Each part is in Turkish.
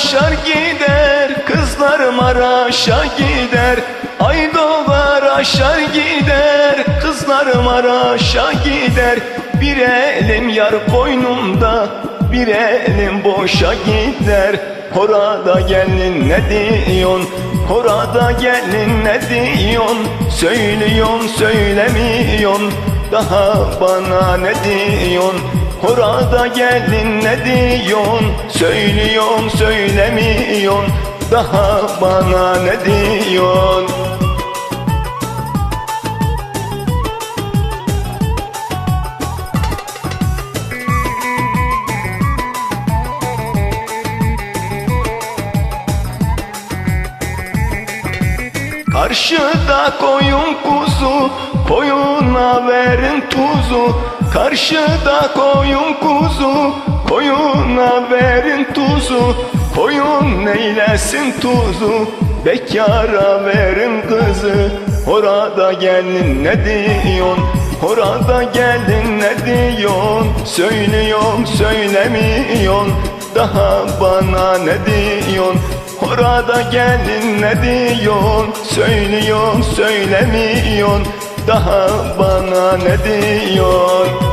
aşar gider Kızlar Maraş'a gider. Ay doğar aşar gider Kızlar Maraş'a gider. Bir elim yar boynumda Bir elim boşa gider. Horada gelin ne diyorsun? Horada gelin ne diyorsun? Söylüyorsun söylemiyorsun. Daha bana ne diyorsun Horada gelin ne diyorsun? Söylüyorsun söylemiyorsun. Daha bana ne diyorsun? Karşıda koyun kuzu Koyuna verin tuzu Karşıda koyun kuzu Koyuna verin tuzu. Koyun neylesin tuzu Bekara verin kızı. Orada gelin ne diyorsun? Orada gelin ne diyorsun? Söylüyorum söylemiyorsun. Daha bana ne diyorsun? Orada gelin ne diyorsun? Söylüyorsun söylemiyorsun Daha bana ne diyorsun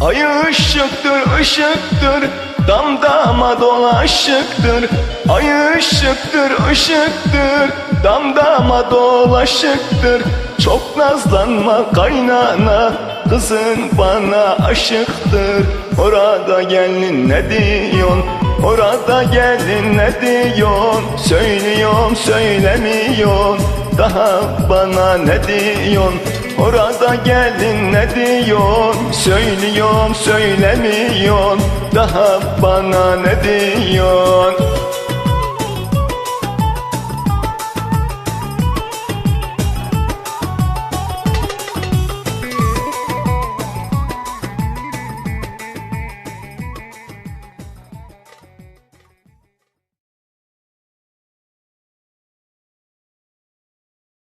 Ay ışıktır ışıktır Dam dama dolaşıktır Ay ışıktır ışıktır. Dam dama dolaşıktır Çok nazlanma kaynana. Kızın bana aşıktır Orada gelin ne diyorsun? Orada gelin ne diyorsun? Söylüyorum söylemiyorsun Daha bana ne diyorsun? Orada gelin ne diyorsun? Söylüyorum söylemiyorsun. Daha bana ne diyorsun